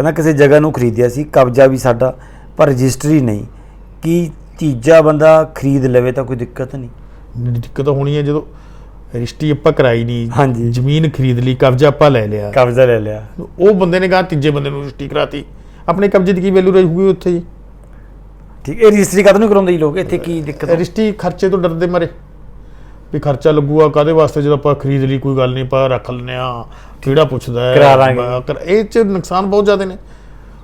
ਕਹਿੰਦਾ ਕਿਸੇ ਜਗ੍ਹਾ ਨੂੰ ਖਰੀਦਿਆ ਸੀ ਕਬਜ਼ਾ ਵੀ ਸਾਡਾ ਪਰ ਰਜਿਸਟਰੀ ਨਹੀਂ। ਕੀ ਤੀਜਾ ਬੰਦਾ ਖਰੀਦ ਲਵੇ ਤਾਂ ਕੋਈ ਦਿੱਕਤ ਨਹੀਂ। ਦਿੱਕਤ ਹੋਣੀ ਹੈ ਜਦੋਂ ਰਜਿਸਟਰੀ ਆਪਾਂ ਕਰਾਈ ਨਹੀਂ। ਜ਼ਮੀਨ ਖਰੀਦ ਲਈ ਕਬਜ਼ਾ ਆਪਾਂ ਲੈ ਲਿਆ। ਕਬਜ਼ਾ ਲੈ ਲਿਆ। ਉਹ ਬੰਦੇ ਨੇ ਕਹਾ ਤੀਜੇ ਬੰਦੇ ਨੂੰ ਰਜਿਸਟਰੀ ਕਰਾਤੀ। ਆਪਣੇ ਕਬਜ਼ੇ ਦੀ ਕੀ ਵੈਲਿਊ ਰਹੂਗੀ ਉੱਥੇ ਜੀ? ਠੀਕ ਇਹ ਰਜਿਸਟਰੀ ਕਦੋਂ ਨਹੀਂ ਕਰਾਉਂਦੇ ਜੀ ਲੋਕ? ਇੱਥੇ ਕੀ ਦਿੱਕਤ ਰਜਿਸਟਰੀ ਖਰਚੇ ਤੋਂ ਡਰਦੇ ਮਰੇ। ਵੀ ਖਰਚਾ ਲੱਗੂਗਾ ਕਾਦੇ ਵਾਸਤੇ ਜਦੋਂ ਆਪਾਂ ਖਰੀਦ ਲਈ ਕੋਈ ਗੱਲ ਨਹੀਂ ਆਪਾਂ ਰੱਖ ਲੈਂਦੇ ਆ ਕਿਹੜਾ ਪੁੱਛਦਾ ਹੈ? ਇਹ ਚ ਨੁਕਸਾਨ ਬਹੁਤ ਜ਼ਿਆਦਾ ਨੇ।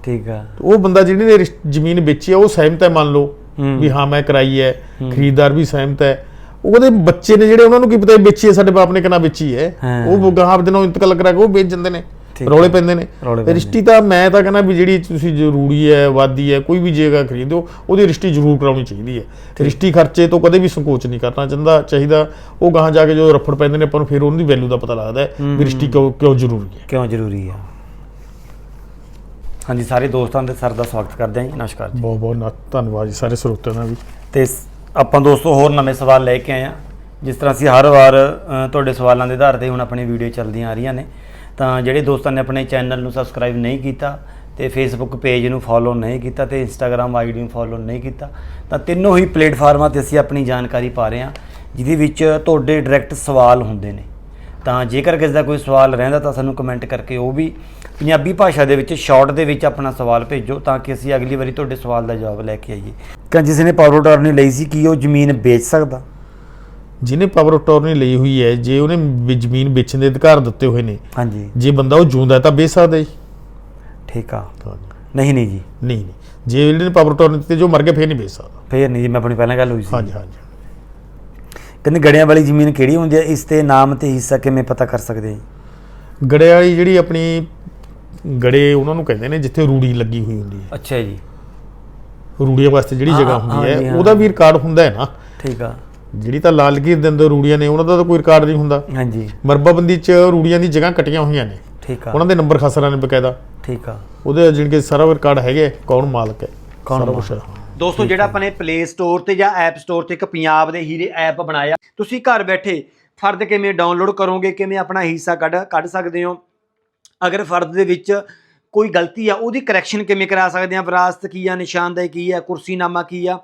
ਠੀਕ ਆ। ਉਹ ਬੰਦਾ ਜਿਹਨੇ ਨੇ ਜ਼ਮੀਨ ਵੇਚੀ ਹੈ ਉਹ ਸਹਿਮਤ ਹੈ ਮੰਨ ਲਓ। ਵੀ ਹਾਂ ਮੈਂ ਕਰਾਈ ਹੈ ਖਰੀਦਦਾਰ ਵੀ ਸਹਿਮਤ ਹੈ। ਉਹਦੇ ਬੱਚੇ ਨੇ ਜਿਹੜੇ ਉਹਨਾਂ ਨੂੰ ਕੀ ਪਤਾ ਵੇਚੀ ਹੈ ਸਾਡੇ ਬਾਪ ਨੇ ਕਿੰਨਾ ਵੇਚੀ ਹੈ। ਉਹ ਗਾਹਾਂ ਦਿਨੋਂ ਇੰਤਕਾਲ ਕਰਾ ਕੇ ਉਹ ਵੇਚ ਜਾਂਦੇ ਨੇ। ਰੌਲੇ ਪੈਂਦੇ ਨੇ। ਰਿਸ਼ਤੀ ਤਾਂ ਮੈਂ ਤਾਂ ਕਹਿੰਦਾ ਵੀ ਜਿਹੜੀ ਤੁਸੀਂ ਜ਼ਰੂਰੀ ਹੈ ਵਾਦੀ ਹੈ ਕੋਈ ਵੀ ਜਗ੍ਹਾ ਖਰੀਦੋ ਉਹਦੀ ਰਿਸ਼ਤੀ ਜ਼ਰੂਰ ਕਰਾਉਣੀ ਚਾਹੀਦੀ ਹੈ। ਰਿਸ਼ਤੀ ਖਰਚੇ ਤੋਂ ਕਦੇ ਵੀ ਸੰਕੋਚ ਨਹੀਂ ਕਰਨਾ ਚਾਹੁੰਦਾ ਚਾਹੀਦਾ ਉਹ ਗਾਹਾਂ ਜਾ ਕੇ ਜਦੋਂ ਰਫੜ ਪੈਂਦੇ ਨੇ ਆਪਾਂ ਨੂੰ ਫਿਰ ਉਹਨਾਂ ਦੀ ਵੈਲਿਊ ਦਾ ਪਤਾ ਲੱਗਦਾ ਹੈ ਵੀ ਰਿਸ਼ਤੀ ਕਿਉਂ ਕਿਉਂ ਜ਼ਰੂਰੀ ਹੈ। ਕਿਉਂ ਜ਼ਰੂਰੀ ਆ ਹਾਂਜੀ ਸਾਰੇ ਦੋਸਤਾਂ ਦੇ ਸਰ ਦਾ ਸਵਾਗਤ ਕਰਦੇ ਹਾਂ ਜੀ। ਨਮਸਕਾਰ ਜੀ। ਬਹੁਤ ਬਹੁਤ ਧੰਨਵਾਦ ਜੀ ਸਾਰੇ ਸਰੋਤਿਆਂ ਦਾ ਵੀ। ਤੇ ਆਪਾਂ ਦੋਸਤੋ ਹੋਰ ਨਵੇਂ ਸਵਾਲ ਲੈ ਕੇ ਆਏ ਆ ਜਿਸ ਤਰ੍ਹਾਂ ਅਸੀਂ ਹਰ ਵਾਰ ਤੁਹਾਡੇ ਸਵਾਲਾਂ ਦੇ ਆਧਾਰ ਤੇ ਹੁਣ ਆਪਣੀ ਵੀਡੀਓ ਚੱਲਦੀਆਂ ਆ ਰਹੀਆਂ ਨੇ। ਤਾਂ ਜਿਹੜੇ ਦੋਸਤਾਂ ਨੇ ਆਪਣੇ ਚੈਨਲ ਨੂੰ ਸਬਸਕ੍ਰਾਈਬ ਨਹੀਂ ਕੀਤਾ ਤੇ ਫੇਸਬੁੱਕ ਪੇਜ ਨੂੰ ਫੋਲੋ ਨਹੀਂ ਕੀਤਾ ਤੇ ਇੰਸਟਾਗ੍ਰam ਆਈਡੀ ਨੂੰ ਫੋਲੋ ਨਹੀਂ ਕੀਤਾ, ਤਾਂ ਤਿੰਨੋਂ ਹੀ ਪਲੇਟਫਾਰਮਾਂ ਤੇ ਅਸੀਂ ਆਪਣੀ ਜਾਣਕਾਰੀ ਪਾ ਰਹੇ ਹਾਂ, ਜਿਹਦੇ ਵਿੱਚ ਤੁਹਾਡੇ ਡਾਇਰੈਕਟ ਸਵਾਲ ਹੁੰਦੇ ਨੇ। ਤਾਂ ਜੇਕਰ ਕਿਸੇ ਦਾ ਕੋਈ ਸਵਾਲ ਰਹਿੰਦਾ ਤਾਂ ਸਾਨੂੰ ਕਮੈਂਟ ਕਰਕੇ ਉਹ ਵੀ ਪੰਜਾਬੀ ਭਾਸ਼ਾ ਦੇ ਵਿੱਚ ਸ਼ਾਰਟ ਦੇ ਵਿੱਚ ਆਪਣਾ ਸਵਾਲ ਭੇਜੋ ਤਾਂ ਕਿ ਅਸੀਂ ਅਗਲੀ ਵਾਰੀ ਤੁਹਾਡੇ ਸਵਾਲ ਦਾ ਜਵਾਬ ਲੈ ਕੇ ਆਈਏ। ਤਾਂ ਜਿਸ ਨੇ ਪਾਵਰ ਅਟਾਰਨੀ ਲਈ ਸੀ ਕੀ ਉਹ ਜ਼ਮੀਨ ਵੇਚ ਸਕਦਾ। ਜਿਹਨੇ ਪਾਵਰ ਅਟਾਰਨੀ ਲਈ ਹੋਈ ਹੈ ਜੇ ਉਹਨੇ ਵੀ ਜ਼ਮੀਨ ਵੇਚਣ ਦੇ ਅਧਿਕਾਰ ਦਿੱਤੇ ਹੋਏ ਨੇ ਹਾਂਜੀ। ਜੇ ਬੰਦਾ ਉਹ ਜਿਉਂਦਾ ਹੈ ਤਾਂ ਵੇਚ ਸਕਦਾ ਜੀ। ਠੀਕ ਆ। ਨਹੀਂ ਨਹੀਂ ਜੀ। ਨਹੀਂ ਨਹੀਂ। ਜੇ ਇਹਨੇ ਪਾਵਰ ਅਟਾਰਨੀ ਦਿੱਤੇ ਜੋ ਮਰ ਗਏ ਫੇਰ ਨਹੀਂ ਵੇਚ ਸਕਦਾ। ਫੇਰ ਨਹੀਂ ਜੀ ਮੈਂ ਆਪਣੀ ਪਹਿਲਾਂ ਗੱਲ ਹੋਈ ਸੀ। ਹਾਂਜੀ ਹਾਂਜੀ। ਕਹਿੰਦੇ ਗੜਿਆਂ ਵਾਲੀ ਜ਼ਮੀਨ ਕਿਹੜੀ ਹੁੰਦੀ ਹੈ? ਇਸ ਤੇ ਨਾਮ ਤੇ ਹਿੱਸਾ ਕਿਵੇਂ ਪਤਾ ਕਰ ਸਕਦੇ ਹਾਂ? ਜੀ? ਗੜੇ ਵਾਲੀ ਜਿਹੜੀ ਆਪਣੀ ਗੜੇ ਉਹਨਾਂ ਨੂੰ ਕਹਿੰਦੇ ਨੇ ਜਿੱਥੇ ਰੂੜੀ ਲੱਗੀ ਹੋਈ ਹੁੰਦੀ ਹੈ। ਅੱਛਾ ਜੀ। ਰੂੜੀਆਂ ਵਾਸਤੇ ਜਿਹੜੀ ਹਾਂ, ਜਗ੍ਹਾ ਹੁੰਦੀ ਹਾਂਜੀ, ਹੈ। ਹਾਂ। ਉਹਦਾ ਵੀ ਰਿਕਾਰਡ ਹੁੰਦਾ ਹੈ ਨਾ। ਠੀਕ ਆ। ਜਿਹੜੀ ਤਾਂ ਲਾਲ ਲਕੀਰ ਦੇ ਅੰਦਰ ਰੂੜੀਆਂ ਨੇ ਉਹਨਾਂ ਦਾ ਤਾਂ ਕੋਈ ਰਿਕਾਰਡ ਨਹੀਂ ਹੁੰਦਾ। ਹਾਂਜੀ। ਮਰਬਾਬੰਦੀ 'ਚ ਰੂੜੀਆਂ ਦੀ ਜਗ੍ਹਾ ਕੱਟੀਆਂ ਹੋਈਆਂ ਨੇ। ਠੀਕ ਆ। ਉਹਨਾਂ ਦੇ ਨੰਬਰ ਖਸਰਾਂ ਨੇ ਬਕਾਇਦਾ। ਠੀਕ ਆ। ਉਹਦੇ ਕੇ ਸਾਰਾ ਰਿਕਾਰਡ ਹੈਗੇ ਕੌਣ ਮਾਲਕ ਹੈ? ਕੌਣ ਮਾਲਕ। ਦੋਸਤੋ ਜਿਹੜਾ ਆਪਾਂ ਨੇ ਪਲੇ ਸਟੋਰ ਤੇ ਜਾਂ ਐਪ ਸਟੋਰ ਤੇ ਇੱਕ ਪੰਜਾਬ ਦੇ ਹੀਰੇ ਐਪ ਬਣਾਇਆ ਤੁਸੀਂ ਘਰ ਬੈਠੇ ਫਰਦ ਕਿਵੇਂ ਡਾਊਨਲੋਡ ਕਰੋਗੇ ਕਿਵੇਂ ਆਪਣਾ ਹਿੱਸਾ ਕੱਢ ਕੱਢ ਸਕਦੇ ਹੋ? ਅਗਰ ਫਰਦ ਦੇ ਵਿੱਚ ਕੋਈ ਗਲਤੀ ਆ ਉਹਦੀ ਕਰੈਕਸ਼ਨ ਕਿਵੇਂ ਕਰਾ ਸਕਦੇ ਆ? ਵਿਰਾਸਤ ਕੀ ਆ ਨਿਸ਼ਾਨਦੇਹੀ ਕੀ ਆ ਕੁਰਸੀਨਾਮਾ ਕੀ ਆ?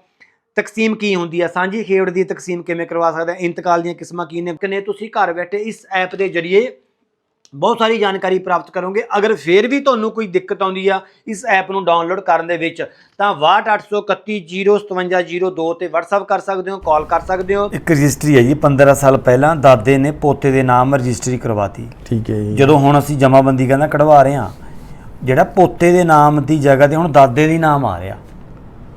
ਤਕਸੀਮ ਕੀ ਹੁੰਦੀ ਆ? ਸਾਂਝੀ ਖੇਡ ਦੀ ਤਕਸੀਮ ਕਿਵੇਂ ਕਰਵਾ ਸਕਦੇ? ਆ ਇੰਤਕਾਲ ਦੀਆਂ ਕਿਸਮਾਂ ਕੀ ਨੇ? ਕਿਨੇ ਤੁਸੀਂ ਘਰ ਬੈਠੇ ਇਸ ਐਪ ਦੇ ਜ਼ਰੀਏ ਬਹੁਤ ਸਾਰੀ ਜਾਣਕਾਰੀ ਪ੍ਰਾਪਤ ਕਰੋਗੇ। ਅਗਰ ਫੇਰ ਵੀ ਤੁਹਾਨੂੰ ਕੋਈ ਦਿੱਕਤ ਆਉਂਦੀ ਆ ਇਸ ਐਪ ਨੂੰ ਡਾਊਨਲੋਡ ਕਰਨ ਦੇ ਵਿੱਚ ਤਾਂ 6283075052 ਤੇ WhatsApp ਕਰ ਸਕਦੇ ਹੋ ਕਾਲ ਕਰ ਸਕਦੇ ਹੋ। ਇੱਕ ਰਜਿਸਟਰੀ ਹੈ ਜੀ 15 ਸਾਲ ਪਹਿਲਾਂ ਦਾਦੇ ਨੇ ਪੋਤੇ ਦੇ ਨਾਮ ਰਜਿਸਟਰੀ ਕਰਵਾਤੀ। ਠੀਕ ਹੈ ਜੀ। ਜਦੋਂ ਹੁਣ ਅਸੀਂ ਜਮਾਬੰਦੀ ਕਹਿੰਦਾ ਕਢਵਾ ਰਹੇ ਹਾਂ ਜਿਹੜਾ ਪੋਤੇ ਦੇ ਨਾਮ ਦੀ ਜਗ੍ਹਾ ਤੇ ਹੁਣ ਦਾਦੇ ਦੀ ਨਾਮ ਆ ਰਿਹਾ।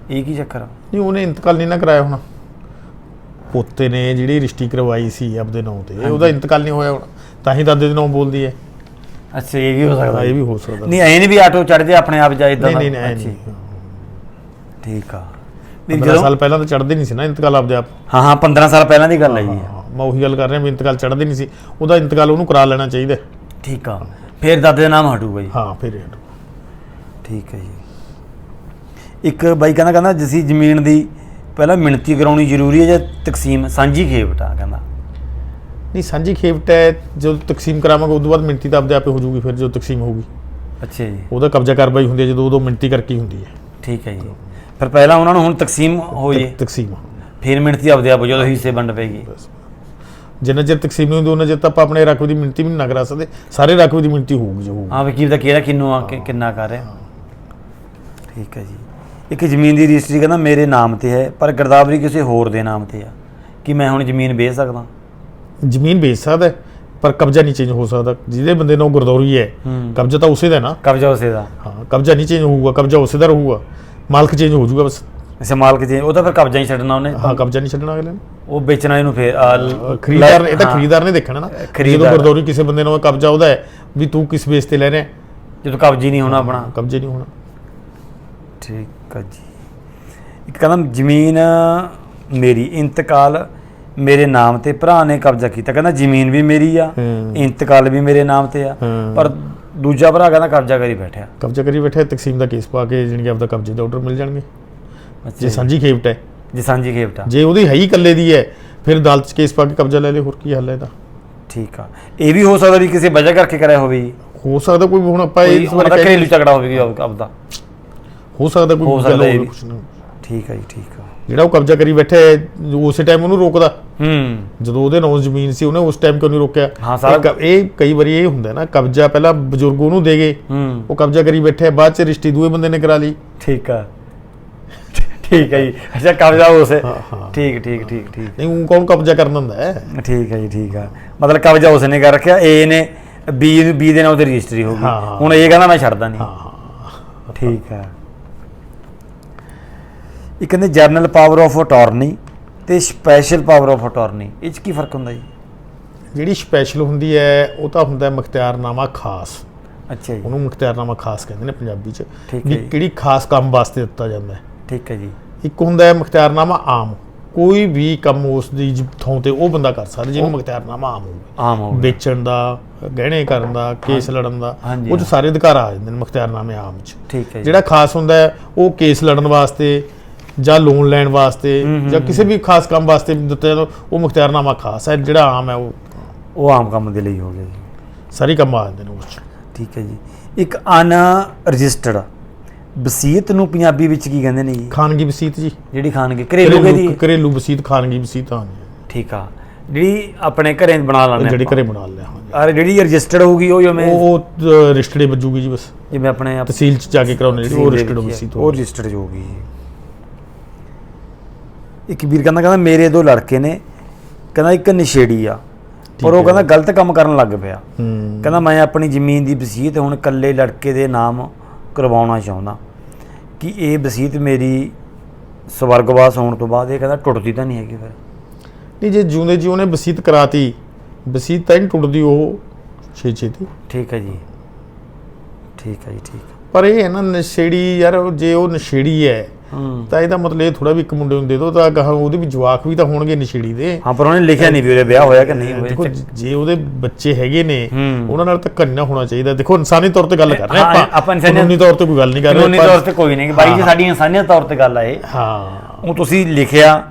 ਇਹ ਕੀ ਚੱਕਰ ਆ? ਨਹੀਂ ਉਹਨੇ ਇੰਤਕਾਲ ਨਹੀਂ ਨਾ ਕਰਾਇਆ ਹੋਣਾ। ਪੋਤੇ ਨੇ ਜਿਹੜੀ ਰਿਸ਼ਤੀ ਕਰਵਾਈ ਸੀ ਆਪਦੇ ਨਾਂ ਤੇ ਉਹਦਾ ਇੰਤਕਾਲ ਨਹੀਂ ਹੋਇਆ ਹੋਣਾ। ਤਾਂ ਹੀ ਦਾਦੇ ਦੇ ਨਾਂ ਬੋਲਦੀ ਹੈ। ਅੱਛਾ ਇਹ ਵੀ ਹੋ ਸਕਦਾ। ਇਹ ਵੀ ਹੋ ਸਕਦਾ। ਨਹੀਂ ਐ ਨਹੀਂ ਵੀ ਆਟੋ ਚੜ ਜਾ ਆਪਣੇ ਆਪ ਜਾ ਇਦਾਂ ਨਹੀਂ ਨਹੀਂ ਨਹੀਂ। ਨਹੀਂ ਠੀਕ ਆ। ਵੀ 15 ਜਦੋਂ ਸਾਲ ਪਹਿਲਾਂ ਤਾਂ ਚੜਦੇ ਨਹੀਂ ਸੀ ਨਾ ਇੰਤਕਾਲ ਆਪਦੇ ਆਪ। ਹਾਂ ਹਾਂ 15 ਸਾਲ ਪਹਿਲਾਂ ਦੀ ਗੱਲ ਹੈ ਜੀ। ਮੈਂ ਉਹੀ ਗੱਲ ਕਰ ਰਿਹਾ ਵੀ ਇੰਤਕਾਲ ਚੜਦੇ ਨਹੀਂ ਸੀ। ਉਹਦਾ ਇੰਤਕਾਲ ਉਹਨੂੰ ਕਰਾ ਲੈਣਾ ਚਾਹੀਦਾ। ਠੀਕ ਆ। ਫਿਰ ਦਾਦੇ ਦਾ ਨਾਮ ਹਟੂਗਾ ਜੀ ਹਾਂ ਫਿਰ ਇਹ ਠੀਕ ਹੈ ਜੀ। ਇੱਕ ਬਾਈ ਕਹਿੰਦਾ ਕਹਿੰਦਾ ਜਿਸੀ ਜ਼ਮੀਨ ਦੀ ਪਹਿਲਾਂ ਮਿਣਤੀ ਕਰਾਉਣੀ ਜ਼ਰੂਰੀ ਹੈ ਜਾਂ ਤਕਸੀਮ ਸਾਂਝੀ ਖੇਪਟਾ ਕਹਿੰਦਾ। ਨਹੀਂ ਸਾਂਝੀ ਖੇਪਟ ਹੈ ਜਦੋਂ ਤਕਸੀਮ ਕਰਾਵਾਂਗੇ ਉਦੋਂ ਬਾਅਦ ਮਿੰਤੀ ਤਾਂ ਆਪਦੇ ਆਪੇ ਹੋ ਜਾਊਗੀ ਫਿਰ ਜਦੋਂ ਤਕਸੀਮ ਹੋਊਗੀ। ਅੱਛਾ ਜੀ। ਉਹਦਾ ਕਬਜ਼ਾ ਕਾਰਵਾਈ ਹੁੰਦੀ ਹੈ ਜਦੋਂ ਉਦੋਂ ਮਿੰਤੀ ਕਰਕੇ ਹੀ ਹੁੰਦੀ ਹੈ। ਠੀਕ ਹੈ ਜੀ। ਫਿਰ ਪਹਿਲਾਂ ਉਹਨਾਂ ਨੂੰ ਹੁਣ ਤਕਸੀਮ ਹੋ। ਜੇ ਤਕਸੀਮ। ਫਿਰ ਮਿਣਤੀ ਆਪਦੇ ਆਪ ਜਦੋਂ ਹਿੱਸੇ ਵੰਡ ਪੈਗੀ ਜਿੰਨਾ ਚਿਰ ਤਕਸੀਮ ਨਹੀਂ ਹੁੰਦੀ ਉਹਨਾਂ ਚਿਰ ਤਾਂ ਆਪਾਂ ਆਪਣੇ ਰਕਬੇ ਦੀ ਮਿੰਤੀ ਵੀ ਨਾ ਕਰਾ ਸਕਦੇ। ਸਾਰੇ ਰਕਬੇ ਦੀ ਮਿੰਤੀ ਹੋਊਗੀ ਜੋ ਹਾਂ ਵੀ ਕੀ ਦਾ ਕਿਹੜਾ ਕਿੰਨੂ ਆ ਕਿ ਕਿੰਨਾ ਕਰ ਰਿਹਾ। ਠੀਕ ਹੈ ਜੀ। ਇੱਕ ਜ਼ਮੀਨ ਦੀ ਰਜਿਸਟਰੀ ਕਹਿੰਦਾ ਮੇਰੇ ਨਾਮ ਤੇ ਹੈ ਪਰ ਗਰਦਾਵਰੀ ਕਿਸੇ ਹੋਰ ਦੇ ਨਾਮ ਤੇ ਆ। ਕੀ ਮੈਂ ਹੁਣ ਜ਼ਮੀਨ ਵੇਚ ਸਕਦਾ? ਜ਼ਮੀਨ ਵੇਚ ਸਕਦਾ ਹੈ, ਪਰ ਕਬਜ਼ਾ ਨਹੀਂ ਚੇਂਜ ਹੋ ਸਕਦਾ। ਜਿਹਦੇ ਬੰਦੇ ਨਾਲ ਗੁਰਦੌਰੀ ਹੈ ਹੂੰ। ਕਬਜ਼ਾ ਤਾਂ ਉਸੇ ਦਾ ਹੈ ਨਾ? ਕਬਜ਼ਾ ਉਸੇ ਦਾ। ਹਾਂ ਕਬਜ਼ਾ ਨਹੀਂ ਚੇਂਜ ਹੋਊਗਾ ਕਬਜ਼ਾ ਉਸੇ ਦਾ ਰਹੂਗਾ। ਮਾਲਕ ਚੇਂਜ ਹੋ ਜਾਊਗਾ ਬਸ। ਇਸੇ ਮਾਲਕ ਜੀ ਉਹ ਤਾਂ ਫਿਰ ਕਬਜ਼ਾ ਹੀ ਛੱਡਣਾ ਉਹਨੇ। ਹਾਂ ਕਬਜ਼ਾ ਨਹੀਂ ਛੱਡਣਾ ਅਗਲੇ ਨੇ। ਉਹ ਵੇਚਣਾ ਇਹਨੂੰ ਫਿਰ ਆ, ਲ- ਖਰੀਦਦਾਰ ਇਹ ਤਾਂ ਹਾਂ, ਖਰੀਦਦਾਰ ਨੇ ਦੇਖਣਾ ਨਾ। ਜਦੋਂ ਖਰੀਦਦਾਰ। ਗੁਰਦੌਰੀ ਕਿਸੇ ਬੰਦੇ ਨਾਲ ਕਬਜ਼ਾ ਉਹਦਾ ਹੈ ਵੀ ਤੂੰ ਕਿਸ ਬੇਸ ਤੇ ਲੈ ਰਿਹਾ ਹੈ, ਜਦੋਂ ਕਬਜ਼ੀ ਨਹੀਂ ਹੋਣਾ ਆਪਣਾ। ਕਬਜ਼ੇ ਨਹੀਂ ਹੋਣਾ। ਠੀਕ। ਹੈ ਜੀ। ਇੱਕ ਕਹਿੰਦਾ ਜ਼ਮੀਨ ਮੇਰੀ ਇੰਤਕਾਲ ਮੇਰੇ ਨਾਮ ਤੇ ਭਰਾ ਨੇ ਕਬਜ਼ਾ ਕੀਤਾ। ਕਹਿੰਦਾ ਜ਼ਮੀਨ ਵੀ ਮੇਰੀ ਆ। ਇੰਤਕਾਲ ਵੀ ਮੇਰੇ ਨਾਮ ਤੇ ਆ। ਪਰ ਦੂਜਾ ਭਰਾ ਕਹਿੰਦਾ ਕਬਜ਼ਾ ਕਰੀ ਬੈਠਿਆ। ਕਬਜ਼ਾ ਕਰੀ ਬੈਠੇ ਤਕਸੀਮ ਦਾ ਕੇਸ ਪਾ ਕੇ ਕਿ ਆਪਦਾ ਕਬਜ਼ੇ ਦੇ ਆਰਡਰ ਮਿਲ ਜਾਣਗੇ। ਜੇ। ਸਾਂਝੀ ਖੇਪਟ ਹੈ। ਜੀ ਸਾਂਝੀ ਖੇਪਟਾ ਜੇ ਉਹਦੀ ਹੈ ਹੀ ਇਕੱਲੇ ਦੀ ਹੈ ਫਿਰ ਅਦਾਲਤ 'ਚ ਕੇਸ ਪਾ ਕੇ ਕਬਜ਼ਾ ਲੈ ਲੇ ਹੋਰ ਕੀ ਹੱਲ ਹੈ ਇਹਦਾ? ਠੀਕ ਆ। ਇਹ ਵੀ ਹੋ ਸਕਦਾ ਵੀ ਕਿਸੇ ਵਜ੍ਹਾ ਕਰਕੇ ਕਰਿਆ ਹੋਵੇ। ਹੋ ਸਕਦਾ ਕੋਈ ਹੁਣ ਆਪਾਂ ਘਰੇਲੂ ਝਗੜਾ ਹੋਵੇਗੀ ਆਪਦਾ। ਹੋ ਸਕਦਾ ਕੋਈ ਹੋ ਗੱਲ ਸਕਦਾ ਹੋਵੇ ਇਹ ਵੀ। ਕੁਛ ਨਾ ਠੀਕ ਹੈ ਜੀ ਠੀਕ ਆ। ਜਿਹੜਾ ਉਹ ਕਬਜ਼ਾ ਕਰੀ ਬੈਠਾ ਹੈ ਉਸੇ ਟਾਈਮ ਉਹਨੂੰ ਰੋਕਦਾ। ਹੂੰ। ਜਦੋਂ ਉਹਦੇ ਨਾਂ ਜ਼ਮੀਨ ਸੀ ਉਹਨੇ ਉਸ ਟਾਈਮ ਕਿਉਂ ਨਹੀਂ ਰੋਕਿਆ? ਹਾਂ, ਸਾਰਾ- ਇਹ ਕ- ਇਹ ਕਈ ਵਾਰੀ ਇਹ ਹੁੰਦਾ ਨਾ ਕਬਜ਼ਾ ਪਹਿਲਾਂ ਬਜ਼ੁਰਗ ਉਹਨੂੰ ਦੇ ਗਏ। ਹੂੰ। ਉਹ ਕਬਜ਼ਾ ਕਰੀ ਬੈਠੇ ਬਾਅਦ ਚ ਰਿਸ਼ਤੀ ਦੂਏ ਬੰਦੇ ਨੇ ਕਰਾ ਲਈ। ਠੀਕ ਆ। ਠੀਕ ਹੈ ਜੀ। ਅੱਛਾ ਕਬਜ਼ਾ ਉਸੇ ਹਾਂ। ਠੀਕ ਠੀਕ ਠੀਕ ਠੀਕ। ਨਹੀਂ ਉਹ ਕੌਣ ਕਬਜ਼ਾ ਕਰਨ ਦਿੰਦਾ ਹੈ? ਠੀਕ ਹੈ ਜੀ ਠੀਕ ਆ। ਮਤਲਬ ਕਬਜ਼ਾ ਉਸਨੇ ਕਰ ਰੱਖਿਆ। ਏ ਨੇ ਬੀ ਨੂੰ ਬੀ ਦੇ ਨਾਲ ਉਹਦੀ ਰਜਿਸਟਰੀ ਹੋ ਗਈ। ਹਾਂ। ਹੁਣ ਇਹ ਕਹਿੰਦਾ ਮੈਂ ਛੱਡਦਾ ਨਹੀਂ। ਹਾਂ। ਠੀਕ ਆ। ਇਹ ਕਹਿੰਦੇ ਜਰਨਲ ਪਾਵਰ ਆਫ ਅਟਾਰਨੀ ਤੇ ਸਪੈਸ਼ਲ ਪਾਵਰ ਆਫ ਅਟਾਰਨੀ ਇਹ ਚ ਕੀ ਫ਼ਰਕ ਹੁੰਦਾ ਜੀ? ਜਿਹੜੀ ਸਪੈਸ਼ਲ ਹੁੰਦੀ ਹੈ ਉਹ ਤਾਂ ਹੁੰਦਾ ਹੈ ਮੁਖਤਿਆਰਨਾਮਾ ਖਾਸ। ਅੱਛਾ ਜੀ। ਉਹਨੂੰ ਮੁਖਤਿਆਰਨਾਮਾ ਖਾਸ ਕਹਿੰਦੇ ਨੇ ਪੰਜਾਬੀ ਚ। ਠੀਕ ਹੈ ਵੀ ਜੀ। ਕਿਹੜੀ ਖਾਸ ਕੰਮ ਵਾਸਤੇ ਦਿੱਤਾ ਜਾਂਦਾ ਹੈ। ਠੀਕ ਹੈ ਜੀ। ਇੱਕ ਹੁੰਦਾ ਹੈ ਮੁਖਤਿਆਰਨਾਮਾ ਆਮ। ਕੋਈ ਵੀ ਕੰਮ ਉਸ ਦੀ ਜ- ਥਾਂ ਤੇ ਉਹ ਬੰਦਾ ਕਰ ਸਕਦਾ ਜਿਹਨੂੰ ਮੁਖਤਿਆਰਨਾਮਾ ਆਮ ਹੋਵੇ। ਆਮ ਹੋ ਗਿਆ ਵੇਚਣ ਦਾ ਗਹਿਣੇ ਕਰਨ ਦਾ ਕੇਸ ਲੜਨ ਦਾ ਹਾਂਜੀ, ਉਹ 'ਚ। ਸਾਰੇ ਅਧਿਕਾਰ ਆ ਜਾਂਦੇ ਨੇ ਮੁਖਤਿਆਰਨਾਮੇ ਆਮ ਚ। ਠੀਕ ਹੈ ਜੀ। ਜਿਹੜਾ ਖਾਸ ਹੁੰਦਾ ਹੈ ਉਹ ਕੇਸ ਲੜਨ ਵਾਸਤੇ ਜਾਂ ਲੋਨ ਲੈਣ ਵਾਸਤੇ ਜਾਂ ਕਿਸੇ ਵੀ ਖਾਸ ਕੰਮ ਵਾਸਤੇ ਦਿੱਤਾ ਜਾਂਦਾ ਉਹ ਮੁਖਤਿਆਰਨਾਮਾ ਖਾਸ ਹੈ ਜਿਹੜਾ ਆਮ ਹੈ ਉਹ ਉਹ ਆਮ ਕੰਮ ਦੇ ਲਈ ਹੋ ਗਿਆ ਜੀ। ਸਾਰੇ ਕੰਮ ਆ ਜਾਂਦੇ ਨੇ ਉਸ ਚ। ਠੀਕ ਹੈ ਜੀ। ਇੱਕ ਅਨ ਰਜਿਸਟਰਡ ਵਸੀਅਤ ਨੂੰ ਪੰਜਾਬੀ ਵਿੱਚ ਕੀ ਕਹਿੰਦੇ ਨੇ ਜੀ? ਖਾਨਗੀ ਵਸੀਤ ਜੀ। ਜਿਹੜੀ ਖਾਨਗੀ ਘਰੇਲੂ ਦੀ? ਘਰੇਲੂ ਵਸੀਤ ਖਾਨਗੀ ਵਸੀਤ ਹਾਂ ਠੀਕ ਆ। ਜਿਹੜੀ ਆਪਣੇ ਘਰੇ ਬਣਾ ਲੈਂਦੇ ਜਿਹੜੀ। ਘਰੇ ਬਣਾ ਲਿਆ ਹਾਂ ਜੀ। ਔਰ ਜਿਹੜੀ ਰਜਿਸਟਰਡ ਹੋਊਗੀ ਉਹ ਜਿਵੇਂ ਉਹ ਰਿਸ਼ਟੜੇ ਵੱਜੂਗੀ ਜੀ ਬਸ। ਜਿਵੇਂ ਆਪਣੇ ਆਪ- ਤਹਿਸੀਲ ਚ ਜਾ ਕੇ ਕਰਾਉਣੇ ਜਿਹੜੀ ਉਹ ਵਿੱਚ ਵਸੀਤ ਉਹ ਰਜਿਸਟਰਡ ਹੋਊਗੀ ਇੱਕ ਵੀਰ ਕਹਿੰਦਾ ਕਹਿੰਦਾ ਮੇਰੇ ਦੋ ਲੜਕੇ ਨੇ ਕਹਿੰਦਾ ਇੱਕ ਨਸ਼ੇੜੀ ਆ ਪਰ ਉਹ। ਕਹਿੰਦਾ ਗਲਤ ਕੰਮ ਕਰਨ ਲੱਗ ਪਿਆ। ਕਹਿੰਦਾ ਮੈਂ ਆਪਣੀ ਜ਼ਮੀਨ ਦੀ ਵਸੀਅਤ ਹੁਣ ਇਕੱਲੇ ਲੜਕੇ ਦੇ ਨਾਮ ਕਰਵਾਉਣਾ ਚਾਹੁੰਦਾ। ਕਿ ਇਹ ਵਸੀਅਤ ਮੇਰੀ ਸਵਰਗਵਾਸ ਹੋਣ ਤੋਂ ਬਾਅਦ ਇਹ ਕਹਿੰਦਾ ਟੁੱਟਦੀ ਤਾਂ ਨਹੀਂ ਹੈਗੀ ਫਿਰ। ਨਹੀਂ ਜੇ ਜਿਉਂਦੇ ਜੀ ਉਹਨੇ ਵਸੀਤ ਕਰਾਤੀ ਵਸੀਤ ਤਾਂ ਹੀ ਨੀ ਟੁੱਟਦੀ ਉਹ ਛੇ ਛੇਤੀ ਠੀਕ ਹੈ ਜੀ। ਠੀਕ ਹੈ ਜੀ ਠੀਕ ਪਰ ਇਹ ਹੈ ਨਾ ਨਸ਼ੇੜੀ ਯਾਰ ਜੇ ਉਹ ਨਸ਼ੇੜੀ ਹੂੰ ਤਾਂ ਇਹਦਾ ਮਤਲਬ ਇਹ ਥੋੜਾ ਵੀ ਇੱਕ ਮੁੰਡੇ ਨੂੰ ਦੇ ਦੋ ਤਾਂ ਗਾਹਾਂ ਉਹਦੇ ਵੀ ਜਵਾਕ ਵੀ ਤਾਂ ਹੋਣਗੇ ਨਸ਼ੇੜੀ ਦੇ। ਹਾਂ ਪਰ ਉਹਨੇ ਲਿਖਿਆ ਨਹੀਂ ਵੀ ਉਹਦੇ ਵਿਆਹ ਹੋਇਆ ਕਿ ਨਹੀਂ ਦੇਖੋ ਹੋਇਆ ਜੇ ਉਹਦੇ ਬੱਚੇ ਹੈਗੇ ਨੇ। ਉਹਨਾਂ ਨਾਲ ਤਾਂ ਕੰਨਾ ਹੋਣਾ ਚਾਹੀਦਾ। ਦੇਖੋ ਇਨਸਾਨੀ ਤੌਰ ਤੇ ਗੱਲ ਕਰ ਰਹੇ ਆਪਾਂ। ਆਪਾਂ ਕਾਨੂੰਨੀ ਤੌਰ ਤੇ ਕੋਈ ਗੱਲ ਨਹੀਂ ਕਰ ਰਹੇ ਪਰ- ਤੌਰ ਤੇ ਕੋਈ ਨਹੀਂ ਬਾਈ ਜੀ ਸਾਡੀ ਇਨਸਾਨੀਅਤ ਤੌਰ ਤੇ ਗੱਲ ਆ ਇਹ। ਹਾਂ। ਉਹ ਤੁਸੀਂ ਲਿਖਿਆ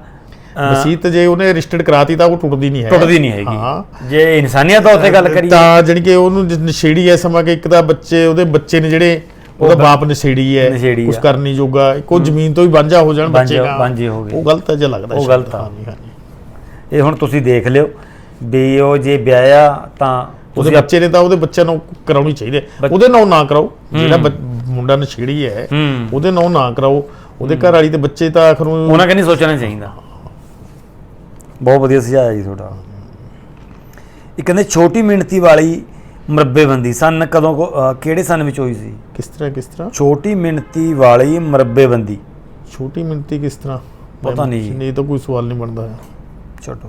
ਵਸੀਤ ਜੇ ਉਹਨੇ ਰਜਿਸਟਰਡ ਕਰਾਤੀ ਤਾਂ ਉਹ ਟੁੱਟਦੀ ਨਹੀਂ ਹੈ ਟੁੱਟਦੀ ਨਹੀਂ ਹੈਗੀ। ਜੇ ਇਨਸਾਨੀਅਤ ਤੌਰ ਤੇ ਗੱਲ ਕਰੀਏ ਤਾਂ ਜਾਣੀ ਕਿ ਉਹਨੂੰ ਨਸ਼ੇੜੀ ਐ ਸਮਾਂ ਕਿ ਇੱਕ ਤਾਂ ਬੱਚੇ ਉਹਦੇ ਬੱਚੇ ਨੇ ਜਿਹੜੇ ਉਹਦਾ ਬਾਪ ਨਸ਼ੇੜੀ ਹੈ ਕੁਝ ਆ। ਕਰ ਨਹੀਂ ਜੋਗਾ ਇੱਕੋ ਜ਼ਮੀਨ ਤੋਂ ਹੀ ਵਾਂਝਾ ਹੋ ਜਾਣ ਬੱਚੇ ਦਾ। ਵਾਂਝੇ ਹੋ ਗਏ। ਉਹ ਗਲਤ ਹੈ ਜੇ ਲੱਗਦਾ ਉਹ। ਗਲਤ ਆ। ਇਹ ਹੁਣ ਤੁਸੀਂ ਦੇਖ ਲਿਓ ਵੀ ਉਹ ਜੇ ਵਿਆਹਿਆ ਤਾਂ ਉਹਦੇ ਬੱਚੇ ਨੇ ਤਾਂ ਉਹਦੇ ਬੱਚਿਆਂ ਨੂੰ ਕਰਾਉਣੀ ਚਾਹੀਦੀ ਉਹਦੇ ਨਾਂ ਨਾ ਕਰਾਓ। ਜਿਹੜਾ ਮੁੰਡਾ ਨਸ਼ੇੜੀ ਹੈ ਉਹਦੇ ਨਾਂ ਨਾ ਕਰਾਓ। ਉਹਦੇ ਘਰ ਵਾਲੀ ਤੇ ਬੱਚੇ ਤਾਂ ਆਖਰ ਨੂੰ ਉਹਨਾਂ ਕਹਿੰਦੀ ਸੋਚਣਾ ਚਾਹੀਦਾ। ਬਹੁਤ ਵਧੀਆ ਸੁਝਾਅ ਜੀ ਤੁਹਾਡਾ। ਇਹ ਕਹਿੰਦੇ ਛੋਟੀ ਮਿਹਨਤੀ ਵਾਲੀ ਮਰੱਬੇਬੰਦੀ ਸਨ ਕਦੋਂ ਕੋ- ਕਿਹੜੇ ਸਨ ਵਿੱਚ ਹੋਈ ਸੀ? ਕਿਸ ਤਰ੍ਹਾਂ ਕਿਸ ਤਰ੍ਹਾਂ? ਛੋਟੀ ਮਿਹਨਤੀ ਵਾਲੀ ਮਰੱਬੇਬੰਦੀ। ਛੋਟੀ ਮਿੰਤੀ ਕਿਸ ਤਰ੍ਹਾਂ? ਪਤਾ ਨਹੀਂ। ਜੀ। ਨਹੀਂ ਤਾਂ ਕੋਈ ਸਵਾਲ ਨਹੀਂ ਬਣਦਾ ਹੈ। ਛੋਟੋ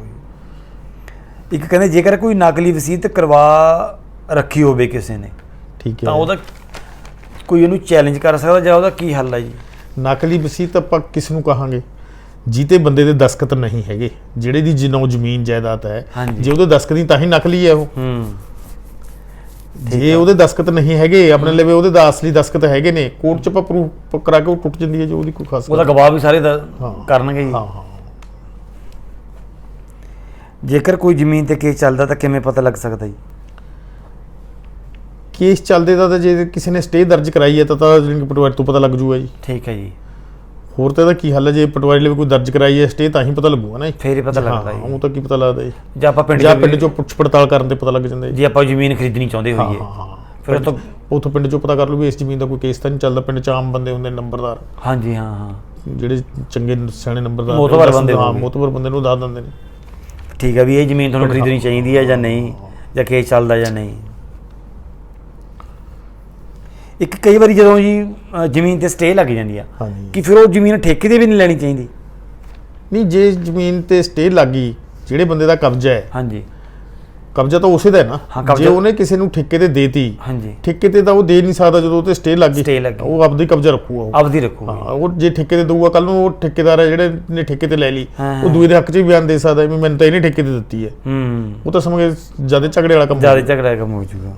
ਇੱਕ ਕਹਿੰਦੇ ਜੇਕਰ ਕੋਈ ਨਕਲੀ ਵਸੀਅਤ ਕਰਵਾ ਰੱਖੀ ਹੋਵੇ ਕਿਸੇ ਨੇ ਠੀਕ ਹੈ। ਤਾਂ ਉਹਦਾ ਕੋਈ ਉਹਨੂੰ ਚੈਲੰਜ ਕਰ ਸਕਦਾ ਜਾਂ ਉਹਦਾ ਕੀ ਹੱਲ ਹੈ ਜੀ? ਨਕਲੀ ਵਸੀਅਤ ਆਪਾਂ ਕਿਸ ਨੂੰ ਕਹਾਂਗੇ? ਜੀਤੇ ਬੰਦੇ ਦੇ ਦਸਖਤ ਨਹੀਂ ਹੈਗੇ। ਜਿਹੜੇ ਦੀ ਜਿਨੋਂ ਜ਼ਮੀਨ ਜਾਇਦਾਦ ਹੈ ਹਾਂਜੀ। ਜੇ ਉਹਦੇ ਦਸਖਤ ਨਹੀਂ ਤਾਂ ਹੀ ਨਕਲੀ ਹੈ ਉਹ। ਹੂੰ। ਜੇ ਉਹਦੇ ਦਸਖਤ ਨਹੀਂ ਹੈਗੇ ਆਪਣੇ ਲਵੇ ਉਹਦੇ ਦਾ ਅਸਲੀ ਦਸਖਤ ਹੈਗੇ ਨੇ ਕੋਰਟ ਚ ਆਪਾਂ ਪ੍ਰੂਫ ਕਰਾ ਕੇ ਉਹ ਟੁੱਟ ਜਾਂਦੀ ਹੈ ਜੋ ਉਹਦੀ ਕੋਈ ਖਾਸ ਉਹਦਾ ਗਵਾਹ ਵੀ ਸਾਰੇ ਦਾ। ਕਰਨਗੇ ਜੀ। ਹਾਂ ਹਾਂ। ਜੇਕਰ ਕੋਈ ਜ਼ਮੀਨ ਤੇ ਕੇਸ ਚੱਲਦਾ ਤਾਂ ਕਿਵੇਂ ਪਤਾ ਲੱਗ ਸਕਦਾ ਜੀ? ਕੇਸ ਚੱਲਦੇ ਦਾ ਤਾਂ ਜੇ ਕਿਸੇ ਨੇ ਸਟੇ ਦਰਜ ਕਰਾਈ ਹੈ ਤਾਂ ਤਾਂ ਜਾਣੀ ਕਿ ਪਟਵਾਰੀ ਤੋਂ ਪਤਾ ਲੱਗ ਜੂਗਾ ਜੀ। ਠੀਕ ਹੈ ਜੀ। ਹੋਰ ਤਾਂ ਇਹਦਾ ਕੀ ਹੱਲ ਹੈ? ਜੇ ਪਟਵਾਰੀ ਲਵੇ ਕੋਈ ਦਰਜ ਕਰਾਈ ਹੈ ਸਟੇ ਤਾਂ ਹੀ ਪਤਾ ਲੱਗੂਗਾ ਨਾ। ਫੇਰ ਹੀ ਪਤਾ ਲੱਗਦਾ ਹਾਂ, ਜੀ। ਉਹ ਤਾਂ ਕੀ ਪਤਾ ਲੱਗਦਾ ਜੀ। ਜਾਂ ਆਪਾਂ ਪਿੰਡ ਜਾਂ ਪਿੰਡ ਚੋਂ ਪੁੱਛ ਪੜਤਾਲ ਕਰਨ ਤੇ ਪਤਾ ਲੱਗ ਜਾਂਦਾ ਜੀ। ਜੇ ਆਪਾਂ ਜ਼ਮੀਨ ਖਰੀਦਣੀ ਚਾਹੁੰਦੇ ਹੋਈਏ। ਫਿਰ ਤੋਂ ਉਥੋਂ ਪਿੰਡ ਚੋਂ ਪਤਾ ਕਰ ਲੂ ਵੀ ਇਸ ਜ਼ਮੀਨ ਦਾ ਕੋਈ ਕੇਸ ਤਾਂ ਨਹੀਂ ਚੱਲਦਾ। ਪਿੰਡ ਚ ਆਮ ਬੰਦੇ ਹੁੰਦੇ ਨੰਬਰਦਾਰ। ਹਾਂਜੀ ਹਾਂ ਹਾਂ। ਜਿਹੜੇ ਚੰਗੇ ਸਿਆਣੇ ਨੰਬਰਦਾਰ ਮੋਤਬਰ ਬੰਦੇ ਹਾਂ। ਮੋਤਬਰ ਬੰਦੇ ਨੂੰ ਦੱਸ ਦਿੰਦੇ ਨੇ। ਠੀਕ ਹੈ ਵੀ ਇਹ ਜ਼ਮੀਨ ਤੁਹਾਨੂੰ ਖਰੀਦਣੀ ਚਾਹੀਦੀ ਹੈ ਜਾਂ ਨਹੀਂ? ਜਾਂ ਕੇਸ ਚੱਲਦਾ ਜਾਂ ਨਹੀਂ? ਇੱਕ ਕਈ ਵਾਰੀ ਜਦੋਂ ਜੀ ਅ, ਜ਼ਮੀਨ ਤੇ ਸਟੇ ਲੱਗ ਜਾਂਦੀ ਆ ਹਾਂਜੀ। ਕਿ ਫਿਰ ਉਹ ਜ਼ਮੀਨ ਠੇਕੇ ਤੇ ਵੀ ਨਹੀਂ ਲੈਣੀ ਚਾਹੀਦੀ। ਨਹੀਂ ਜੇ ਜ਼ਮੀਨ ਤੇ ਸਟੇ ਲੱਗੀ ਜਿਹੜੇ ਬੰਦੇ ਦਾ ਕਬਜ਼ਾ ਹੈ ਹਾਂਜੀ। ਕਬਜ਼ਾ ਤਾਂ ਉਸੇ ਦਾ ਹੈ ਹਾਂ, ਨਾ ਕਬਜ਼ਾ- ਜੇ ਉਹਨੇ ਕਿਸੇ ਨੂੰ ਠੇਕੇ ਤੇ ਦੇਤੀ ਹਾਂਜੀ। ਠੇਕੇ ਤੇ ਤਾਂ ਉਹ ਦੇ ਨਹੀਂ ਸਕਦਾ ਜਦੋਂ ਉਹ ਤੇ ਸਟੇ ਲੱਗ Stay ਲੱਗ। ਉਹ ਆਪਦਾ ਹੀ ਕਬਜ਼ਾ ਰੱਖੂਗਾ ਉਹ। ਆਪਦੀ ਰੱਖੋ ਹਾਂ ਉਹ ਜੇ ਠੇਕੇ ਤੇ ਦਊਗਾ ਕੱਲ ਨੂੰ ਉਹ ਠੇਕੇਦਾਰ ਹੈ ਜਿਹੜੇ ਨੇ ਠੇਕੇ ਤੇ ਲੈ ਲਈ ਹਾਂ, ਉਹ ਦੂਏ ਦੇ ਹੱਕ 'ਚ ਵੀ ਬਿਆਨ ਦੇ ਸਕਦਾ ਵੀ ਮੈਨੂੰ ਤਾਂ ਇਹਨੇ ਠੇਕੇ ਤੇ ਦਿੱਤੀ ਹੈ। ਹੂੰ। ਉਹ ਤਾਂ ਸਮਝ ਜ਼ਿਆਦਾ ਝਗੜੇ ਵਾਲਾ ਕੰਮ ਜ਼ਿਆਦਾ ਝਗੜਾ ਕੰਮ ਹੋ ਜੂਗਾ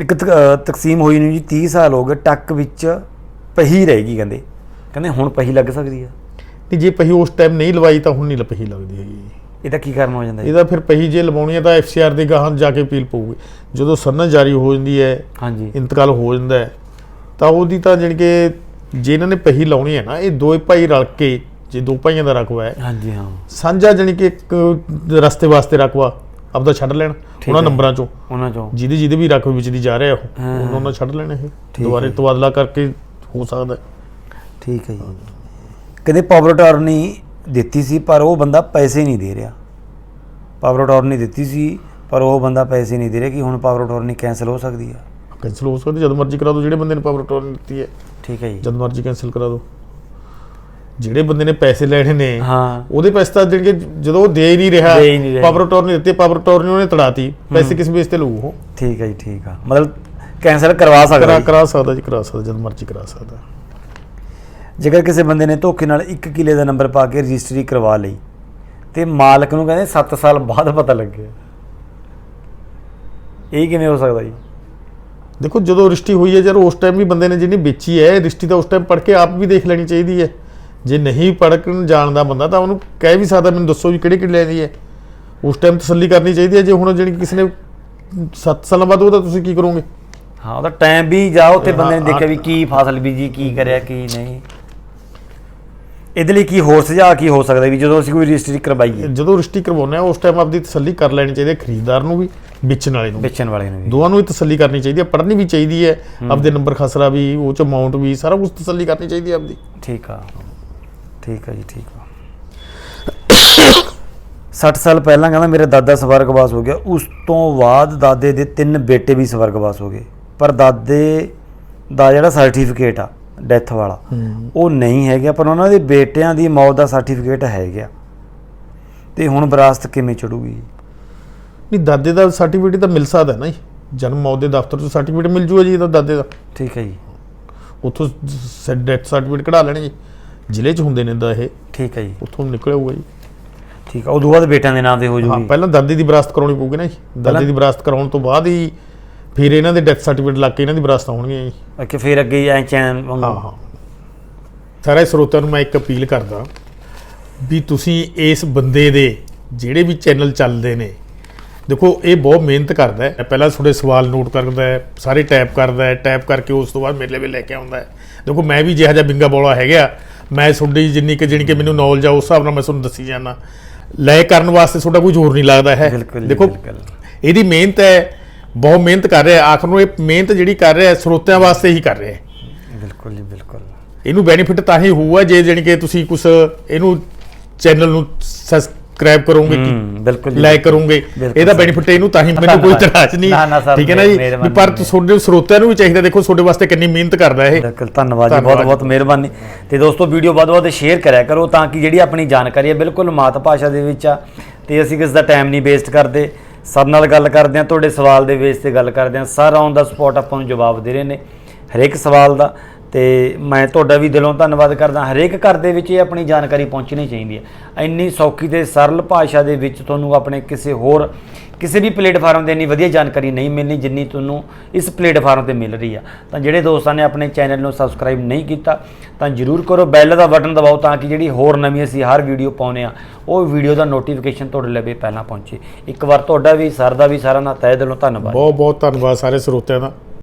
ਇੱਕ ਤਕਸੀਮ ਹੋਈ ਨੂੰ ਜੀ 30 ਸਾਲ ਹੋ ਗਏ ਟੱਕ ਵਿੱਚ ਪਹੀ ਰਹੇਗੀ ਕਹਿੰਦੇ। ਕਹਿੰਦੇ ਹੁਣ ਪਹੀ ਲੱਗ ਸਕਦੀ ਆ? ਨਹੀਂ ਜੇ ਪਹੀ ਉਸ ਟਾਈਮ ਨਹੀਂ ਲਵਾਈ ਤਾਂ ਹੁਣ ਨਹੀਂ ਪਹੀ ਲੱਗਦੀ ਹੈਗੀ। ਇਹਦਾ ਕੀ ਕਾਰਨ ਹੋ ਜਾਂਦਾ ਇਹਦਾ ਫਿਰ ਪਹੀ ਜੇ ਲਵਾਉਣੀ ਹੈ ਤਾਂ ਐਫਸੀਆਰ ਦੇ ਗਾਹਾਂ ਜਾ ਕੇ ਅਪੀਲ ਪਊਗੀ। ਜਦੋਂ ਸਨਦ ਜਾਰੀ ਹੋ ਜਾਂਦੀ ਹੈ ਹਾਂਜੀ। ਇੰਤਕਾਲ ਹੋ ਜਾਂਦਾ ਹੈ ਤਾਂ ਉਹਦੀ ਤਾਂ ਜਾਣੀ ਕਿ ਜੇ ਇਹਨਾਂ ਨੇ ਪਹੀ ਲਾਉਣੀ ਹੈ ਨਾ ਇਹ ਦੋਏ ਭਾਈ ਰਲ ਕੇ ਜੇ ਦੋ ਭਾਈਆਂ ਦਾ ਰਕਬਾ ਹੈ ਹਾਂਜੀ ਹਾਂ। ਸਾਂਝਾ ਜਾਣੀ ਕਿ ਇੱਕ ਰਸਤੇ ਵਾਸਤੇ ਰਕਬਾ ਆਪਦਾ ਛੱਡ ਲੈਣ ਉਹਨਾਂ। ਨੰਬਰਾਂ ਚੋਂ। ਉਹਨਾਂ ਚੋਂ। ਜਿਹਦੀ ਜਿਹਦੇ ਵੀ ਰਕਬੇ ਵਿੱਚ ਦੀ ਜਾ ਰਿਹਾ ਉਹ। ਉਹਨਾਂ ਨਾਲ ਛੱਡ ਲੈਣੇ ਇਹ। ਦੁਬਾਰੇ। ਤਬਾਦਲਾ ਕਰਕੇ ਹੋ ਸਕਦਾ। ਠੀਕ ਹੈ ਜੀ। ਕਹਿੰਦੇ ਪਾਵਰ ਅਟਾਰਨੀ ਦਿੱਤੀ ਸੀ ਪਰ ਉਹ ਬੰਦਾ ਪੈਸੇ ਨਹੀਂ ਦੇ ਰਿਹਾ। ਪਾਵਰ ਅਟਾਰਨੀ ਦਿੱਤੀ ਸੀ ਪਰ ਉਹ ਬੰਦਾ ਪੈਸੇ ਨਹੀਂ ਦੇ ਰਿਹਾ ਕਿ ਹੁਣ ਪਾਵਰ ਅਟਾਰਨੀ ਕੈਨਸਲ ਹੋ ਸਕਦੀ ਹੈ ਕੈਂਸਲ ਹੋ ਸਕਦੀ ਜਦ ਮਰਜ਼ੀ ਕਰਾ ਦਿਓ ਜਿਹੜੇ ਬੰਦੇ ਨੇ ਪਾਵਰ ਟੋਰਨ ਦਿੱਤੀ ਹੈ। ਠੀਕ ਹੈ ਜੀ। ਜਦ ਮਰਜ਼ੀ ਕੈਂਸਲ ਕਰਾ ਦਿਓ। ਜਿਹੜੇ ਬੰਦੇ ਨੇ ਪੈਸੇ ਲੈਣੇ ਨੇ ਹਾਂ। ਉਹਦੇ ਪੈਸੇ ਤਾਂ ਜਿਹੜੇ ਜਦੋਂ ਉਹ ਦੇ ਹੀ ਨਹੀਂ ਰਿਹਾ ਦੇ ਹੀ ਨਹੀਂ ਰਿਹਾ। ਪਾਵਰ ਟੋਰਨ ਦਿੱਤੇ ਪਾਵਰ ਟੋਰਨ ਉਹਨੇ ਤੜਾਤੀ ਪੈਸੇ ਕਿਸ ਬੇਸ ਤੇ ਲਊ ਉਹ? ਠੀਕ ਹੈ ਜੀ ਠੀਕ ਆ। ਮਤਲਬ ਕੈਨਸਲ ਕਰਵਾ ਸਕਦਾ ਕਰਾ ਜੀ। ਕਰਾ ਸਕਦਾ ਜੀ ਕਰਾ ਸਕਦਾ ਜਦ ਮਰਜ਼ੀ ਕਰਾ ਸਕਦਾ। ਜੇਕਰ ਕਿਸੇ ਬੰਦੇ ਨੇ ਧੋਖੇ ਨਾਲ 1 ਕਿਲੇ ਦਾ ਨੰਬਰ ਪਾ ਕੇ ਰਜਿਸਟਰੀ ਕਰਵਾ ਲਈ ਤੇ ਮਾਲਕ ਨੂੰ ਕਹਿੰਦੇ 7 ਸਾਲ ਬਾਅਦ ਪਤਾ ਲੱਗਿਆ। ਇਹ ਕਿਵੇਂ ਹੋ ਸਕਦਾ ਜੀ? ਦੇਖੋ ਜਦੋਂ ਰਿਸ਼ਤੀ ਹੋਈ ਹੈ ਜਦ ਉਸ ਟਾਈਮ ਵੀ ਬੰਦੇ ਨੇ ਜਿਹਨੇ ਵੇਚੀ ਹੈ ਰਿਸ਼ਤੀ ਤਾਂ ਉਸ ਟਾਈਮ ਪੜ ਕੇ ਆਪ ਵੀ ਦੇਖ ਲੈਣੀ ਚਾਹੀਦੀ ਹੈ। ਜੇ ਨਹੀਂ ਪੜਕਣ ਜਾਣਦਾ ਬੰਦਾ ਤਾਂ ਉਹਨੂੰ ਕਹਿ ਵੀ ਸਕਦਾ ਮੈਨੂੰ ਦੱਸੋ ਵੀ ਕਿਹੜੇ ਕਿੱਲੇ ਦੀ ਹੈ। ਉਸ ਟਾਈਮ ਤਸੱਲੀ ਕਰਨੀ ਚਾਹੀਦੀ ਹੈ ਜੇ ਹੁਣ ਜਿਹੜੀ ਕਿਸੇ ਨੇ 7 ਸਾਲਾਂ ਬਾਅਦ ਉਹਦਾ ਤੁਸੀਂ ਕੀ ਕਰੋਗੇ? ਹਾਂ ਉਹਦਾ ਟਾਈਮ ਵੀ ਜਾਓ ਤੇ ਬੰਦੇ ਨੇ ਦੇਖਿਆ ਵੀ ਕੀ ਫਸਲ ਬੀਜੀ ਕੀ ਕਰਿਆ ਕੀ ਨਹੀਂ। ਇਹਦੇ ਲਈ ਕੀ ਹੋਰ ਸੁਝਾਅ ਕੀ ਹੋ ਸਕਦਾ ਵੀ ਜਦੋਂ ਅਸੀਂ ਕੋਈ ਰਜਿਸਟਰੀ ਕਰਵਾਈਏ? ਜਦੋਂ ਰਿਸ਼ਤੀ ਕਰਵਾਉਂਦੇ ਆ ਉਸ ਟਾਈਮ ਆਪਦੀ ਤਸੱਲੀ ਕਰ ਲੈਣੀ ਚਾਹੀਦੀ ਹੈ ਖਰੀਦਦਾਰ ਨੂੰ ਵੀ ਵੇਚਣ ਵਾਲੇ ਨੂੰ। ਵੇਚਣ ਵਾਲੇ ਨੂੰ ਵੀ। ਦੋਵਾਂ ਨੂੰ ਹੀ ਤਸੱਲੀ ਕਰਨੀ ਚਾਹੀਦੀ ਹੈ ਪੜ੍ਹਨੀ ਵੀ ਚਾਹੀਦੀ ਹੈ ਆਪਦੇ ਨੰਬਰ ਖਸਰਾ ਵੀ ਉਹ ਚ ਅਮਾਉਂਟ ਵੀ ਸਾਰਾ ਕੁਝ ਤਸੱਲੀ ਕਰਨੀ ਚਾਹੀਦੀ ਹੈ ਆਪਦੀ। ਠੀਕ ਆ। ਠੀਕ ਆ ਜੀ ਠੀਕ ਆ। 60 ਸਾਲ ਪਹਿਲਾਂ ਕਹਿੰਦਾ ਮੇਰੇ ਦਾਦਾ ਸਵਰਗਵਾਸ ਹੋ ਗਿਆ। ਉਸ ਤੋਂ ਬਾਅਦ ਦਾਦੇ ਦੇ ਤਿੰਨ ਬੇਟੇ ਵੀ ਸਵਰਗਵਾਸ ਹੋ ਗਏ। ਪਰ ਦਾਦੇ ਦਾ ਜਿਹੜਾ ਸਰਟੀਫਿਕੇਟ ਆ ਡੈਥ ਵਾਲਾ ਉਹ ਨਹੀਂ ਹੈਗਾ। ਪਰ ਉਹਨਾਂ ਦੇ ਬੇਟਿਆਂ ਦੀ ਮੌਤ ਦਾ ਸਰਟੀਫਿਕੇਟ ਹੈਗਾ ਤੇ ਹੁਣ ਵਿਰਾਸਤ ਕਿਵੇਂ ਚੜੂਗੀ? ਨਹੀਂ ਦਾਦੇ ਦਾ ਸਰਟੀਫਿਕੇਟ ਤਾਂ ਮਿਲ ਸਕਦਾ ਨਾ ਜੀ। ਜਨਮ ਮੌਤ ਦੇ ਦਫ਼ਤਰ ਤੋਂ ਸਰਟੀਫਿਕੇਟ ਮਿਲ ਜੂਗਾ ਜੀ ਇਹਦਾ ਦਾਦੇ ਦਾ। ਠੀਕ ਹੈ ਜੀ। ਉੱਥੋਂ ਡੈਥ ਸਰਟੀਫਿਕੇਟ ਕਢਾ ਲੈਣੇ ਜੀ। ਜ਼ਿਲ੍ਹੇ 'ਚ ਹੁੰਦੇ ਨੇ ਦਾ ਇਹ। ਠੀਕ ਹੈ ਜੀ। ਉੱਥੋਂ ਨਿਕਲ ਆਊਗਾ ਜੀ। ਠੀਕ ਆ ਉਦੋਂ ਬਾਅਦ ਬੇਟਿਆਂ ਦੇ ਨਾਮ ਤੇ ਹੋ ਹਾਂ ਜੂਗੀ। ਪਹਿਲਾਂ ਦਾਦੇ ਦੀ ਵਿਰਾਸਤ ਕਰਾਉਣੀ ਪਊਗੀ ਨਾ ਜੀ। ਦਾਦੇ ਦੀ ਵਿਰਾਸਤ ਕਰਾਉਣ ਤੋਂ ਬਾਅਦ ਹੀ ਫਿਰ ਇਹਨਾਂ ਦੇ ਡੈਥ ਸਰਟੀਫਿਕੇਟ ਲੱਗ ਕੇ ਇਹਨਾਂ ਦੀ ਵਿਰਾਸਤ ਹੋਣਗੀਆਂ ਜੀ। ਕਿ ਫਿਰ ਅੱਗੇ ਐ ਚੈਨ ਵਾਂਗੂ। ਹਾਂ ਹਾਂ। ਸਾਰੇ ਸਰੋਤਿਆਂ ਨੂੰ ਮੈਂ ਇੱਕ ਅਪੀਲ ਕਰਦਾ ਵੀ ਤੁਸੀਂ ਇਸ ਬੰਦੇ ਦੇ ਜਿਹੜੇ ਵੀ ਚੈਨਲ ਚੱਲਦੇ ਨੇ ਦੇਖੋ ਇਹ ਬਹੁਤ ਮਿਹਨਤ ਕਰਦਾ ਹੈ। ਪਹਿਲਾਂ ਤੁਹਾਡੇ ਸਵਾਲ ਨੋਟ ਕਰਦਾ ਹੈ ਸਾਰੇ ਟਾਈਪ ਕਰਦਾ ਹੈ ਟਾਈਪ ਕਰਕੇ ਉਸ ਤੋਂ ਬਾਅਦ ਮੇਰੇ ਲਈ ਲੈ ਕੇ ਆਉਂਦਾ ਹੈ। ਦੇਖੋ ਮੈਂ ਵੀ ਜਿਹਾ ਜਿਹਾ ਬਿੰਗਾ ਬੋਲਾ ਹੈਗਾ ਮੈਂ ਤੁਹਾਡੀ ਜਿੰਨੀ ਕਿ ਜਿੰਨੀ ਕਿ ਮੈਨੂੰ ਨੌਲੇਜ ਆ ਉਸ ਹਿਸਾਬ ਨਾਲ ਮੈਂ ਤੁਹਾਨੂੰ ਦੱਸੀ ਜਾਂਦਾ ਲੈ ਕਰਨ ਵਾਸਤੇ ਤੁਹਾਡਾ ਕੋਈ ਜ਼ੋਰ ਨਹੀਂ ਲੱਗਦਾ ਹੈ ਦੇਖੋ। ਇਹਦੀ ਮਿਹਨਤ ਹੈ ਬਹੁਤ ਮਿਹਨਤ ਕਰ ਰਿਹਾ। ਆਖਰ ਨੂੰ ਇਹ ਮਿਹਨਤ ਜਿਹੜੀ ਕਰ ਰਿਹਾ ਸਰੋਤਿਆਂ ਵਾਸਤੇ ਹੀ ਕਰ ਰਿਹਾ ਬਿਲਕੁਲ ਜੀ ਬਿਲਕੁਲ ਇਹਨੂੰ ਬੈਨੀਫਿਟ ਤਾਂ ਹੀ ਹੋਊਗਾ ਜੇ ਜਾਣੀ ਕਿ ਤੁਸੀਂ ਕੁਝ ਇਹਨੂੰ ਚੈਨਲ ਨੂੰ ਸਬਸਕ੍ਰਾਈਬ ਕਰੋਗੇ ਹੂੰ, ਬਿਲਕੁਲ ਜੀ। ਕਰੋਗੇ। ਬਿਲਕੁਲ ਇਹਦਾ। ਬੈਨੀਫਿਟ ਇਹਨੂੰ ਤਾਂ ਹੀ ਮੈਨੂੰ ਕੋਈ ਇਤਰਾਜ਼ ਨਹੀਂ। ਨਾ, ਨਾ ਸਰ, ਠੀਕ ਹੈ ਨਾ ਜੀ? ਵੀ ਪਰ ਮਿਹਰਬਾਨੀ। ਤੁਹਾਡੇ ਸਰੋਤਿਆਂ ਨੂੰ ਵੀ ਚਾਹੀਦਾ ਦੇਖੋ ਤੁਹਾਡੇ ਵਾਸਤੇ ਕਿੰਨੀ ਮਿਹਨਤ ਕਰਦਾ ਇਹ। ਬਿਲਕੁਲ ਧੰਨਵਾਦ ਜੀ ਬਹੁਤ ਬਹੁਤ ਮਿਹਰਬਾਨੀ। ਤੇ ਦੋਸਤੋ ਵੀਡੀਓ ਵੱਧ ਵੱਧ ਸ਼ੇਅਰ ਕਰਿਆ ਕਰੋ ਤਾਂ ਕਿ ਜਿਹੜੀ ਆਪਣੀ ਜਾਣਕਾਰੀ ਹੈ ਬਿਲਕੁਲ ਮਾਤ ਭਾਸ਼ਾ ਦੇ ਵਿੱਚ ਆ। ਤੇ ਅਸੀਂ ਕਿਸ ਦਾ ਟਾਈਮ ਨਹੀਂ ਵੇਸਟ ਕਰਦੇ। ਸਰ ਨਾਲ ਗੱਲ ਕਰਦੇ ਹਾਂ ਤੁਹਾਡੇ ਸਵਾਲ ਦੇ ਬੇਸ ਤੇ ਗੱਲ ਕਰਦੇ ਹਾਂ। ਸਰ ਔਨ ਦਾ ਸਪੌਟ ਆਪਾਂ ਨੂੰ ਜਵਾਬ ਦੇ ਰਹੇ ਨੇ। ਹਰੇਕ ਸਵਾਲ ਦਾ। ਤੇ ਮੈਂ ਤੁਹਾਡਾ ਵੀ ਦਿਲੋਂ ਧੰਨਵਾਦ ਕਰਦਾ। ਹਰੇਕ ਘਰ ਦੇ ਵਿੱਚ ਇਹ ਆਪਣੀ ਜਾਣਕਾਰੀ ਪਹੁੰਚਣੀ ਚਾਹੀਦੀ ਹੈ। ਇੰਨੀ ਸੌਖੀ ਤੇ ਸਰਲ ਭਾਸ਼ਾ ਦੇ ਵਿੱਚ ਤੁਹਾਨੂੰ ਆਪਣੇ ਕਿਸੇ ਹੋਰ, ਕਿਸੇ ਵੀ ਪਲੇਟਫਾਰਮ ਤੇ ਇੰਨੀ ਵਧੀਆ ਜਾਣਕਾਰੀ ਨਹੀਂ ਮਿਲਣੀ ਜਿੰਨੀ ਤੁਹਾਨੂੰ ਇਸ ਪਲੇਟਫਾਰਮ ਤੇ ਮਿਲ ਰਹੀ ਆ। ਤਾਂ ਜਿਹੜੇ ਦੋਸਤਾਂ ਨੇ ਆਪਣੇ ਚੈਨਲ ਨੂੰ ਸਬਸਕ੍ਰਾਈਬ ਨਹੀਂ ਕੀਤਾ, ਤਾਂ ਜਰੂਰ ਕਰੋ, ਬੈਲ ਦਾ ਬਟਨ ਦਬਾਓ ਤਾਂ ਕਿ ਜਿਹੜੀ ਹੋਰ ਨਵੀਂ ਅਸੀਂ ਹਰ ਵੀਡੀਓ ਪਾਉਨੇ ਆ, ਉਹ ਵੀਡੀਓ ਦਾ ਨੋਟੀਫਿਕੇਸ਼ਨ ਤੁਹਾਡੇ ਲਵੇ ਪਹਿਲਾਂ ਪਹੁੰਚੇ। ਇੱਕ ਵਾਰ ਤੁਹਾਡਾ ਵੀ ਸਰ ਦਾ ਵੀ ਸਾਰਿਆਂ ਦਾ ਤਹਿ ਦਿਲੋਂ ਧੰਨਵਾਦ। ਬਹੁਤ ਬਹੁਤ ਧੰਨਵਾਦ ਸਾਰੇ ਸਰੋਤਿਆਂ ਦਾ।